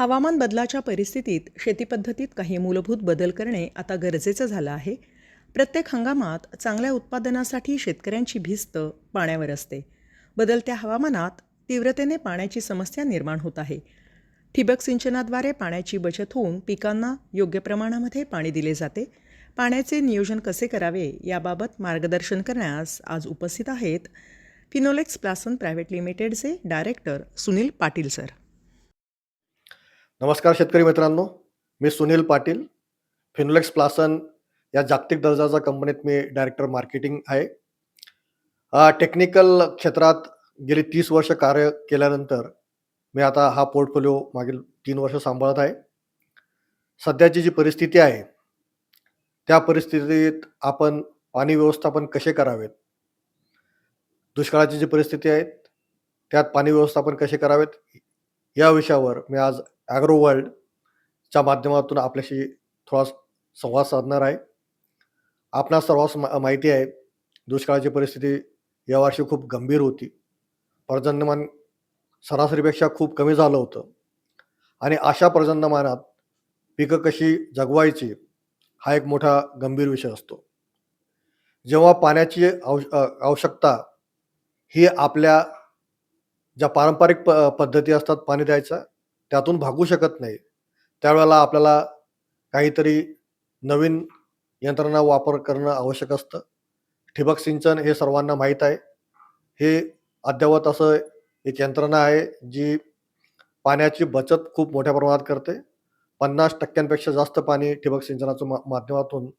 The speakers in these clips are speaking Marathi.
हवामान बदलाच्या परिस्थितीत शेतीपद्धतीत काही मूलभूत बदल करणे आता गरजेचं झालं आहे. प्रत्येक हंगामात चांगल्या उत्पादनासाठी शेतकऱ्यांची भिस्त पाण्यावर असते. बदलत्या हवामानात तीव्रतेने पाण्याची समस्या निर्माण होत आहे. ठिबक सिंचनाद्वारे पाण्याची बचत होऊन पिकांना योग्य प्रमाणामध्ये पाणी दिले जाते. पाण्याचे नियोजन कसे करावे याबाबत मार्गदर्शन करण्यास आज उपस्थित आहेत फिनोलेक्स प्लासन प्रायव्हेट लिमिटेडचे डायरेक्टर सुनील पाटील सर. नमस्कार शेतकरी मित्रांनो मी सुनील पाटील. फिनोलेक्स प्लासन या जागतिक दर्जाच्या कंपनीत मी डायरेक्टर मार्केटिंग आहे. टेक्निकल क्षेत्रात गेली तीस वर्ष कार्य केल्यानंतर मी आता हा पोर्टफोलिओ मागील तीन वर्ष सांभाळत आहे. सध्याची जी परिस्थिती आहे त्या परिस्थितीत आपण पाणी व्यवस्थापन कसे करावेत? दुष्काळाची जी परिस्थिती आहे त्यात पाणी व्यवस्थापन कसे करावेत? या विषयावर मी आज ॲग्रो वर्ल्डच्या माध्यमातून आपल्याशी थोडा संवाद साधणार आहे. आपणा सर्वांस मा माहिती आहे दुष्काळाची परिस्थिती यावर्षी खूप गंभीर होती. पर्जन्यमान सरासरीपेक्षा खूप कमी झालं होतं. आणि अशा पर्जन्यमानात पिकं कशी जगवायची हा एक मोठा गंभीर विषय असतो. जेव्हा पाण्याची आवश्यकता ही आपल्या ज्या पारंपरिक प पद्धती असतात पाणी द्यायच्या त्यातून भागू शकत नाही. त्यावेळेला आपल्याला काहीतरी नवीन यंत्रणा वापर करणं आवश्यक असतं. ठिबक सिंचन हे सर्वांना माहीत आहे. हे अद्ययावत असं एक यंत्रणा आहे जी पाण्याची बचत खूप मोठ्या प्रमाणात करते. पन्नास टक्क्यांपेक्षा जास्त पाणी ठिबक सिंचनाच्या मा माध्यमातून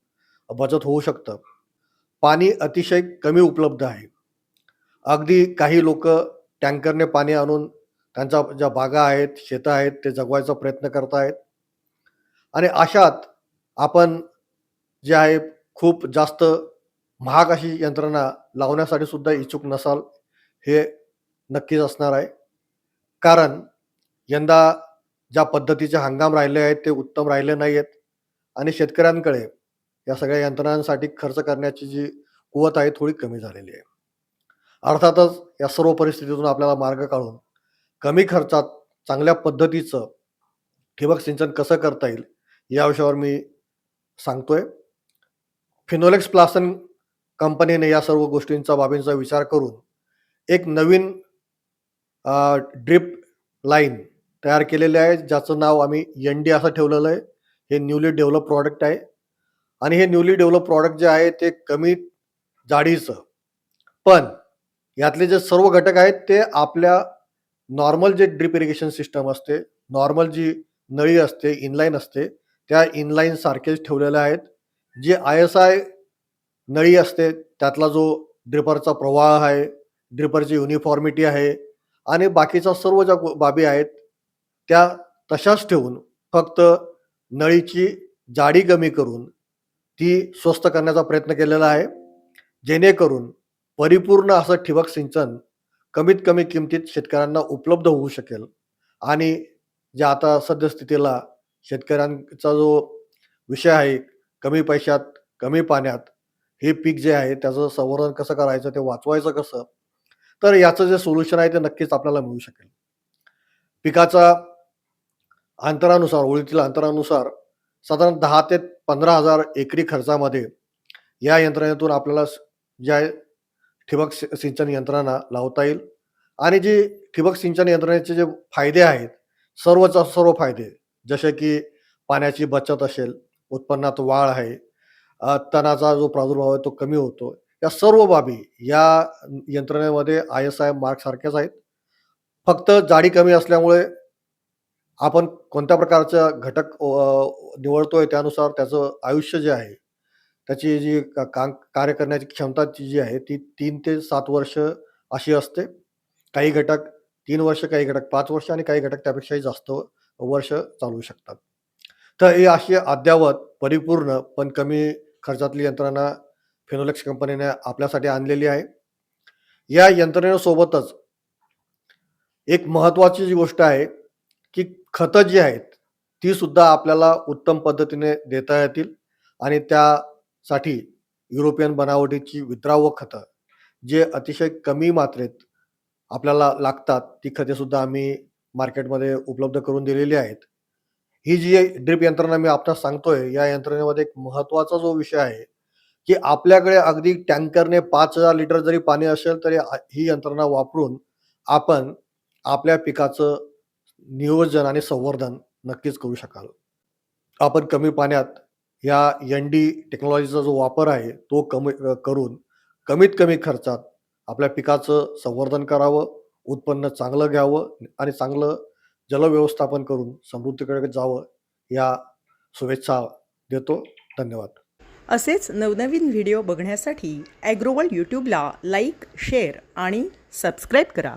बचत होऊ शकतं. पाणी अतिशय कमी उपलब्ध आहे. अगदी काही लोक टँकरने पाणी आणून त्यांच्या ज्या बागा आहेत शेतं आहेत ते जगवायचा प्रयत्न करत आहेत आणि अशात आपण जे आहे खूप जास्त महाग अशी यंत्रणा लावण्यासाठी सुद्धा इच्छुक नसाल हे नक्कीच असणार आहे. कारण यंदा ज्या पद्धतीचे हंगाम राहिले आहेत ते उत्तम राहिले नाही आहेत आणि शेतकऱ्यांकडे या सगळ्या यंत्रणांसाठी खर्च करण्याची जी कुवत आहे थोडी कमी झालेली आहे. अर्थातच या सर्व परिस्थितीतून आपल्याला मार्ग काढून कमी खर्चात चांगल्या पद्धतीचं ठिबक सिंचन कसं करता येईल या विषयावर मी सांगतोय. फिनोलेक्स प्लासन कंपनीने या सर्व गोष्टींचा बाबींचा विचार करून एक नवीन ड्रिप लाईन तयार केलेले आहे ज्याचं नाव आम्ही एन डी असं ठेवलेलं आहे. हे न्यूली डेव्हलप प्रॉडक्ट आहे. आणि हे न्यूली डेव्हलप प्रॉडक्ट जे आहे ते कमी जाडीचं. पण यातले जे सर्व घटक आहेत ते आपल्या नॉर्मल जे ड्रिप इरिगेशन सिस्टम असते नॉर्मल जी नळी असते इनलाईन असते त्या इनलाईन सारखेच ठेवलेल्या आहेत. जे आय एस आय नळी असते त्यातला जो ड्रिपरचा प्रवाह आहे ड्रिपरची युनिफॉर्मिटी आहे आणि बाकीच्या सर्व ज्या बाबी आहेत त्या तशाच ठेवून फक्त नळीची जाडी कमी करून ती स्वस्त करण्याचा प्रयत्न केलेला आहे. जेणेकरून परिपूर्ण असं ठिबक सिंचन कमीत कमी किमतीत शेतकऱ्यांना उपलब्ध होऊ शकेल. आणि जे आता सद्यस्थितीला शेतकऱ्यांचा जो विषय आहे कमी पैशात कमी पाण्यात हे पीक जे आहे त्याचं संवर्धन कसं करायचं ते वाचवायचं कसं? तर याचं जे सोल्युशन आहे ते नक्कीच आपल्याला मिळू शकेल. पिकाचा अंतरानुसार ओळीतील अंतरानुसार साधारण दहा ते पंधरा हजार एकरी खर्चामध्ये या यंत्रणेतून आपल्याला ज्या ठिबक सिंचन यंत्रणा लावता येईल. आणि जी ठिबक सिंचन यंत्रणेचे जे फायदे आहेत सर्वचा सर्व फायदे जसे की पाण्याची बचत असेल उत्पन्नात वाढ आहे तणाचा जो प्रादुर्भाव आहे तो कमी होतो. या सर्व बाबी या यंत्रणेमध्ये आय एस आय मार्क सारख्याच आहेत. फक्त जाडी कमी असल्यामुळे आपण कोणत्या प्रकारचा घटक निवडतोय त्यानुसार त्याचं आयुष्य जे आहे त्याची जी का काम कार्य करण्याची क्षमताची जी आहे ती तीन ते सात वर्ष अशी असते. काही घटक तीन वर्ष काही घटक पाच वर्ष आणि काही घटक त्यापेक्षाही जास्त वर्ष चालू शकतात. तर ही अशी अद्ययावत परिपूर्ण पण कमी खर्चातली यंत्रणा फिनोलेक्स कंपनीने आपल्यासाठी आणलेली आहे. या यंत्रणेसोबतच एक महत्त्वाची जी गोष्ट आहे की खतं जी आहेत ती सुद्धा आपल्याला उत्तम पद्धतीने देता येतील आणि त्या साठी युरोपियन बनावटीची विद्रावक खतं जे अतिशय कमी मात्रेत आपल्याला लागतात ती खते सुद्धा आम्ही मार्केटमध्ये उपलब्ध करून दिलेली आहेत. ही जी ड्रिप यंत्रणा मी आपणास सांगतोय या यंत्रणेमध्ये एक महत्त्वाचा जो विषय आहे की आपल्याकडे अगदी टँकरने पाच हजार लिटर जरी पाणी असेल तरी ही यंत्रणा वापरून आपण आपल्या पिकाचं नियोजन आणि संवर्धन नक्कीच करू शकाल. आपण कमी पाण्यात या एन डी टेक्नॉलॉजीचा जो वापर आहे तो कमी करून कमीत कमी खर्चात आपल्या पिकाचं संवर्धन करावं उत्पन्न चांगलं घ्यावं आणि चांगलं जलव्यवस्थापन करून समृद्धीकडे जावं या शुभेच्छा देतो. धन्यवाद. असेच नवनवीन व्हिडिओ बघण्यासाठी ॲग्रोवल यूट्यूबला लाईक शेअर आणि सबस्क्राईब करा.